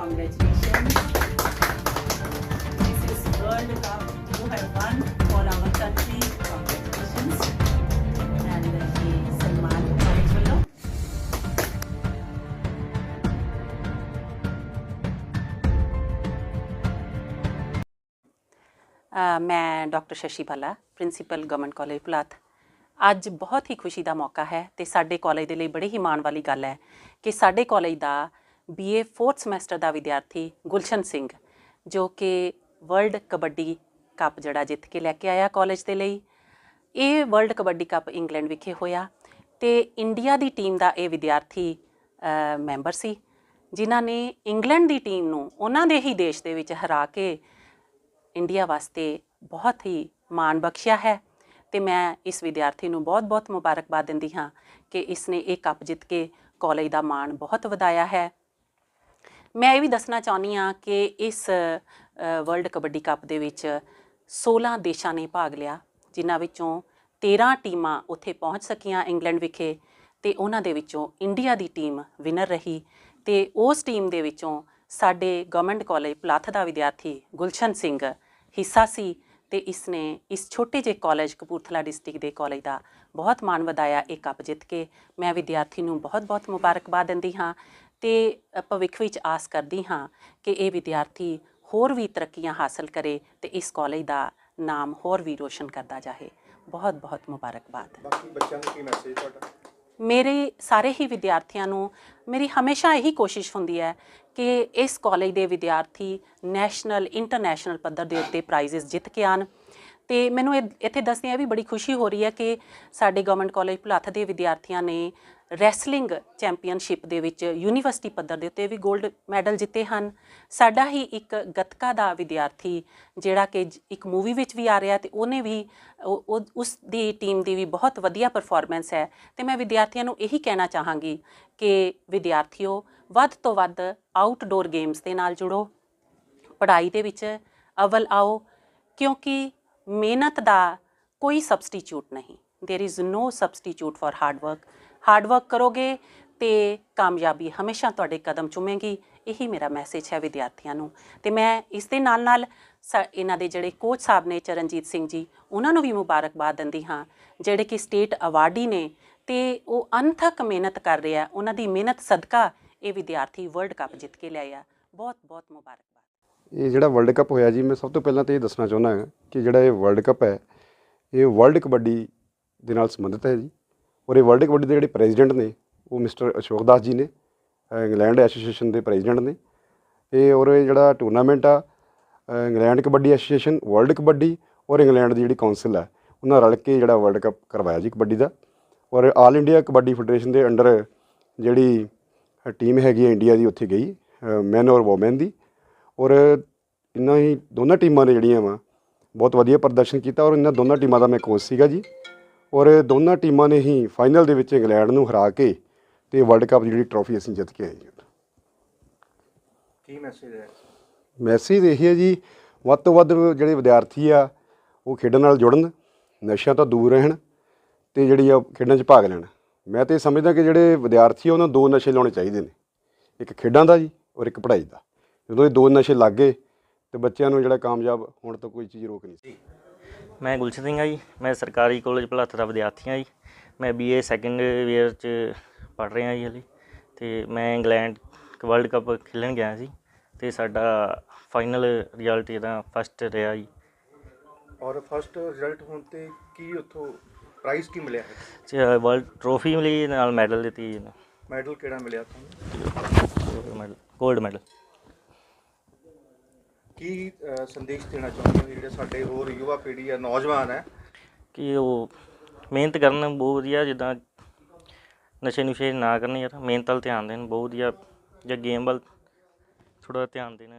Congratulations. This is World Cup you have won for our country. Congratulations. And ये Salman college ਵੱਲੋਂ ਅ, ਮੈਂ doctor Shashi ਬਾਲਾ principal government college ਪਲਾਥ ਅੱਜ ਬਹੁਤ ਹੀ ਖੁਸ਼ੀ ਦਾ ਮੌਕਾ ਹੈ ਤੇ ਸਾਡੇ ਕਾਲਜ ਦੇ ਲਈ ਬੜੀ ਹੀ ਮਾਣ ਵਾਲੀ ਗੱਲ ਹੈ ਕਿ ਸਾਡੇ ਕਾਲਜ ਦਾ ਬੀਏ 4th ਸਮੈਸਟਰ ਦਾ ਵਿਦਿਆਰਥੀ ਗੁਲਸ਼ਨ ਸਿੰਘ, ਜੋ ਕਿ ਵਰਲਡ ਕਬੱਡੀ ਕੱਪ ਜਿਹੜਾ ਜਿੱਤ ਕੇ ਲੈ ਕੇ ਆਇਆ ਕਾਲਜ ਦੇ ਲਈ। ਇਹ ਵਰਲਡ ਕਬੱਡੀ ਕੱਪ ਇੰਗਲੈਂਡ ਵਿਖੇ ਹੋਇਆ ਤੇ ਇੰਡੀਆ ਦੀ ਟੀਮ ਦਾ ਇਹ ਵਿਦਿਆਰਥੀ ਮੈਂਬਰ ਸੀ, ਜਿਨ੍ਹਾਂ ਨੇ ਇੰਗਲੈਂਡ ਦੀ ਟੀਮ ਨੂੰ ਉਹਨਾਂ ਦੇ ਹੀ ਦੇਸ਼ ਦੇ ਵਿੱਚ ਹਰਾ ਕੇ ਇੰਡੀਆ ਵਾਸਤੇ ਬਹੁਤ ਹੀ ਮਾਣ ਬਖਸ਼ਿਆ ਹੈ ਤੇ ਮੈਂ ਇਸ ਵਿਦਿਆਰਥੀ ਨੂੰ ਬਹੁਤ-ਬਹੁਤ ਮੁਬਾਰਕਬਾਦ ਦਿੰਦੀ ਹਾਂ ਕਿ ਇਸ ਨੇ ਇਹ ਕੱਪ ਜਿੱਤ ਕੇ ਕਾਲਜ ਦਾ ਮਾਣ ਬਹੁਤ ਵਧਾਇਆ ਹੈ। ਮੈਂ ਇਹ ਵੀ ਦੱਸਣਾ ਚਾਹੁੰਦੀ ਹਾਂ ਕਿ ਇਸ ਵਰਲਡ ਕਬੱਡੀ ਕੱਪ ਦੇ ਵਿੱਚ 16 ਦੇਸ਼ਾਂ ਨੇ ਭਾਗ ਲਿਆ, ਜਿਨ੍ਹਾਂ ਵਿੱਚੋਂ 13 ਟੀਮਾਂ ਉੱਥੇ ਪਹੁੰਚ ਸਕੀਆਂ ਇੰਗਲੈਂਡ ਵਿਖੇ ਤੇ ਉਹਨਾਂ ਦੇ ਵਿੱਚੋਂ ਇੰਡੀਆ ਦੀ ਟੀਮ ਵਿਨਰ ਰਹੀ ਤੇ ਉਸ ਟੀਮ ਦੇ ਵਿੱਚੋਂ ਸਾਡੇ ਗਵਰਨਮੈਂਟ ਕਾਲਜ ਪਲਾਥ ਦਾ ਵਿਦਿਆਰਥੀ ਗੁਲਸ਼ਨ ਸਿੰਘ ਹਿੱਸਾ ਸੀ ਤੇ ਇਸ ਨੇ ਇਸ ਛੋਟੇ ਜਿਹੇ ਕਾਲਜ ਕਪੂਰਥਲਾ ਡਿਸਟ੍ਰਿਕਟ ਦੇ ਕਾਲਜ ਦਾ ਬਹੁਤ ਮਾਣ ਵਧਾਇਆ ਇਹ ਕੱਪ ਜਿੱਤ ਕੇ। ਮੈਂ ਵਿਦਿਆਰਥੀ ਨੂੰ ਬਹੁਤ-ਬਹੁਤ ਮੁਬਾਰਕਬਾਦ ਦਿੰਦੀ ਹਾਂ ਤੇ ਭਵਿੱਖ ਵਿੱਚ ਆਸ ਕਰਦੀ ਹਾਂ ਕਿ ਇਹ ਵਿਦਿਆਰਥੀ ਹੋਰ ਵੀ ਤਰੱਕੀਆਂ ਹਾਸਲ ਕਰੇ ਤੇ ਇਸ ਕਾਲਜ ਦਾ ਨਾਮ ਹੋਰ ਵੀ ਰੋਸ਼ਨ ਕਰਦਾ ਜਾਏ ਬਹੁਤ-ਬਹੁਤ ਮੁਬਾਰਕਬਾਦ। ਬਾਕੀ ਬੱਚਿਆਂ ਨੂੰ ਕੀ ਮੈਸੇਜ ਤੁਹਾਡਾ? ਮੇਰੇ ਸਾਰੇ ਹੀ ਵਿਦਿਆਰਥੀਆਂ ਨੂੰ ਮੇਰੀ ਹਮੇਸ਼ਾ ਇਹੀ ਕੋਸ਼ਿਸ਼ ਹੁੰਦੀ ਹੈ ਕਿ ਇਸ ਕਾਲਜ ਦੇ ਵਿਦਿਆਰਥੀ ਨੈਸ਼ਨਲ ਇੰਟਰਨੈਸ਼ਨਲ ਪੱਧਰ ਦੇ ਉੱਤੇ ਪ੍ਰਾਈਜ਼ਸ ਜਿੱਤ ਕੇ ਆਣ ਤੇ ਮੈਨੂੰ ਇਹ- ਇੱਥੇ ਦੱਸਦਿਆਂ ਵੀ ਬੜੀ ਖੁਸ਼ੀ ਹੋ ਰਹੀ ਹੈ ਕਿ ਸਾਡੇ ਗਵਰਨਮੈਂਟ ਕਾਲਜ ਭੁਲੱਥ ਦੇ ਵਿਦਿਆਰਥੀਆਂ ਨੇ ਰੈਸਲਿੰਗ ਚੈਂਪੀਅਨਸ਼ਿਪ ਦੇ ਵਿੱਚ ਯੂਨੀਵਰਸਿਟੀ ਪੱਧਰ ਦੇ ਉੱਤੇ ਵੀ 골ਡ ਮੈਡਲ ਜਿੱਤੇ ਹਨ। ਸਾਡਾ ਹੀ ਇੱਕ ਗੱਤਕਾ ਦਾ ਵਿਦਿਆਰਥੀ ਜਿਹੜਾ ਕਿ ਇੱਕ ਮੂਵੀ ਵਿੱਚ ਵੀ ਆ ਰਿਹਾ ਤੇ ਉਹਨੇ ਵੀ ਉਸ ਦੀ ਟੀਮ ਦੀ ਵੀ ਬਹੁਤ ਵਧੀਆ ਪਰਫਾਰਮੈਂਸ ਹੈ। ਤੇ ਮੈਂ ਵਿਦਿਆਰਥੀਆਂ ਨੂੰ ਇਹੀ ਕਹਿਣਾ ਚਾਹਾਂਗੀ ਕਿ ਵਿਦਿਆਰਥੀਓ, ਵੱਧ ਤੋਂ ਵੱਧ ਆਊਟਡੋਰ ਗੇਮਸ ਦੇ ਨਾਲ ਜੁੜੋ। ਪੜ੍ਹਾਈ ਦੇ ਵਿੱਚ ਅਵਲ ਆਓ, ਕਿਉਂਕਿ ਮਿਹਨਤ ਦਾ ਕੋਈ ਸਬਸਟੀਚਿਊਟ ਨਹੀਂ। There is no substitute for hard work hard work ਕਰੋਗੇ ਤੇ ਕਾਮਯਾਬੀ ਹਮੇਸ਼ਾ ਤੁਹਾਡੇ ਕਦਮ ਚੁੰਮੇਗੀ। ਇਹੀ ਮੇਰਾ ਮੈਸੇਜ ਹੈ ਵਿਦਿਆਰਥੀਆਂ ਨੂੰ। ਤੇ ਮੈਂ ਇਸ ਦੇ ਨਾਲ ਨਾਲ ਇਹਨਾਂ ਦੇ ਜਿਹੜੇ ਕੋਚ ਸਾਹਿਬ ਨੇ ਚਰਨਜੀਤ ਸਿੰਘ ਜੀ, ਉਹਨਾਂ ਨੂੰ ਵੀ ਮੁਬਾਰਕਬਾਦ ਦਿੰਦੀ ਹਾਂ, ਜਿਹੜੇ ਕਿ ਸਟੇਟ ਅਵਾਰਡੀ ਨੇ ਤੇ ਉਹ ਅਨਥਕ ਮਿਹਨਤ ਕਰ ਰਿਹਾ ਉਹਨਾਂ ਦੀ ਮਿਹਨਤ ਸਦਕਾ ਇਹ ਵਿਦਿਆਰਥੀ ਵਰਲਡ ਕੱਪ ਜਿੱਤ ਕੇ ਲਿਆਇਆ ਬਹੁਤ ਬਹੁਤ ਮੁਬਾਰਕਬਾਦ। ਇਹ ਜਿਹੜਾ ਵਰਲਡ ਕੱਪ ਹੋਇਆ ਜੀ, ਮੈਂ ਸਭ ਤੋਂ ਪਹਿਲਾਂ ਤਾਂ ਇਹ ਦੱਸਣਾ ਚਾਹੁੰਦਾ ਹਾਂ ਕਿ ਜਿਹੜਾ ਇਹ ਵਰਲਡ ਕੱਪ ਹੈ, ਇਹ ਵਰਲਡ ਕਬੱਡੀ ਦੇ ਨਾਲ ਸੰਬੰਧਿਤ ਹੈ ਜੀ। ਔਰ ਇਹ ਵਰਲਡ ਕਬੱਡੀ ਦੇ ਜਿਹੜੇ ਪ੍ਰੈਜ਼ੀਡੈਂਟ ਨੇ, ਉਹ ਮਿਸਟਰ ਅਸ਼ੋਕ ਦਾਸ ਜੀ ਨੇ ਇੰਗਲੈਂਡ ਐਸੋਸੀਏਸ਼ਨ ਦੇ ਪ੍ਰੈਜ਼ੀਡੈਂਟ ਨੇ। ਇਹ ਔਰ ਇਹ ਜਿਹੜਾ ਟੂਰਨਾਮੈਂਟ ਆ England kabaddi association world kabaddi ਔਰ ਇੰਗਲੈਂਡ ਦੀ ਜਿਹੜੀ ਕੌਂਸਲ ਹੈ, ਉਹਨਾਂ ਰਲ ਕੇ ਜਿਹੜਾ ਵਰਲਡ ਕੱਪ ਕਰਵਾਇਆ ਜੀ ਕਬੱਡੀ ਦਾ। ਔਰ ਆਲ ਇੰਡੀਆ ਕਬੱਡੀ ਫੈਡਰੇਸ਼ਨ ਦੇ ਅੰਡਰ ਜਿਹੜੀ ਟੀਮ ਹੈਗੀ ਹੈ ਇੰਡੀਆ ਦੀ, ਉੱਥੇ ਗਈ ਮੈਨ ਔਰ ਵੋਮਨ ਦੀ। ਔਰ ਇਹਨਾਂ ਹੀ ਦੋਨਾਂ ਟੀਮਾਂ ਨੇ ਜਿਹੜੀਆਂ ਵਾ ਬਹੁਤ ਵਧੀਆ ਪ੍ਰਦਰਸ਼ਨ ਕੀਤਾ ਔਰ ਇਹਨਾਂ ਦੋਨਾਂ ਟੀਮਾਂ ਦਾ ਮੈਂ ਕੋਚ ਸੀਗਾ ਜੀ। ਔਰ ਦੋਨਾਂ ਟੀਮਾਂ ਨੇ ਹੀ ਫਾਈਨਲ ਦੇ ਵਿੱਚ ਇੰਗਲੈਂਡ ਨੂੰ ਹਰਾ ਕੇ ਤੇ ਵਰਲਡ ਕੱਪ ਜਿਹੜੀ ਟਰੋਫੀ ਅਸੀਂ ਜਿੱਤ ਕੇ ਆਏ ਜੀ। ਕੀ ਮੈਸੇਜ ਹੈ? ਮੈਸੇਜ ਇਹੀ ਹੈ ਜੀ ਵੱਧ ਤੋਂ ਵੱਧ ਜਿਹੜੇ ਵਿਦਿਆਰਥੀ ਆ ਉਹ ਖੇਡਾਂ ਨਾਲ ਜੁੜਨ ਨਸ਼ਿਆਂ ਤੋਂ ਦੂਰ ਰਹਿਣ ਤੇ ਜਿਹੜੀ ਆ ਖੇਡਾਂ 'ਚ ਭਾਗ ਲੈਣ। ਮੈਂ ਤੇ ਸਮਝਦਾ ਕਿ ਜਿਹੜੇ ਵਿਦਿਆਰਥੀ ਆ ਉਹਨਾਂ ਦੋ ਨਸ਼ੇ ਲਾਉਣੇ ਚਾਹੀਦੇ ਨੇ। ਇੱਕ ਖੇਡਾਂ ਦਾ ਜੀ ਔਰ ਇੱਕ ਪੜ੍ਹਾਈ ਦਾ। ਜਦੋਂ ਇਹ ਦੋ ਨਸ਼ੇ ਲੱਗ ਗਏ ਤੇ ਬੱਚਿਆਂ ਨੂੰ ਜਿਹੜਾ ਕਾਮਯਾਬ ਹੋਣ ਤੋਂ ਕੋਈ ਚੀਜ਼ ਰੋਕ ਨਹੀਂ ਸਕਦੀ ਮੈਂ ਗੁਲਸ਼ਨ ਸਿੰਘ ਆ ਜੀ ਮੈਂ ਸਰਕਾਰੀ ਕਾਲਜ ਭਲਾਤ ਦਾ ਵਿਦਿਆਰਥੀ ਹਾਂ ਜੀ। ਮੈਂ ਬੀਏ ਸੈਕੰਡ ਈਅਰ ਚ ਪੜ੍ਹ ਰਿਹਾ ਜੀ ਹਲੇ ਤੇ ਮੈਂ ਇੰਗਲੈਂਡ ਵਰਲਡ ਕੱਪ ਖੇਲਣ ਗਿਆ ਸੀ ਤੇ ਸਾਡਾ ਫਾਈਨਲ ਰਿਜ਼ਲਟ ਇਹਦਾ ਫਸਟ ਰਿਹਾ ਜੀ। ਔਰ ਫਸਟ ਰਿਜ਼ਲਟ ਹੋਣ ਤੇ ਕੀ ਉੱਥੋਂ ਪ੍ਰਾਈਜ਼ ਕੀ ਮਿਲਿਆ ਹੈ? ਵਰਲਡ ਟਰੋਫੀ ਮਿਲੀ ਨਾਲ ਮੈਡਲ ਦਿੱਤੀ ਮੈਡਲ ਕਿਹੜਾ ਮਿਲਿਆ ਤੁਹਾਨੂੰ? ਮੈਡਲ 골ਡ ਮੈਡਲ ਕੀ ਸੰਦੇਸ਼ ਦੇਣਾ ਚਾਹੁੰਦੇ ਹੋ ਜਿਹੜੇ ਸਾਡੇ ਹੋਰ ਯੁਵਾ ਪੀੜ੍ਹੀ ਆ ਨੌਜਵਾਨ ਹੈ? ਕਿ ਉਹ ਮਿਹਨਤ ਕਰਨ ਬਹੁਤ ਵਧੀਆ, ਜਿੱਦਾਂ ਨਸ਼ੇ ਨੁਸ਼ੇ ਨਾ ਕਰਨ ਯਾਰ, ਮਿਹਨਤ ਵੱਲ ਧਿਆਨ ਦੇਣ, ਬਹੁਤ ਵਧੀਆ, ਜਾਂ ਗੇਮ ਵੱਲ ਥੋੜਾ ਧਿਆਨ ਦੇਣ।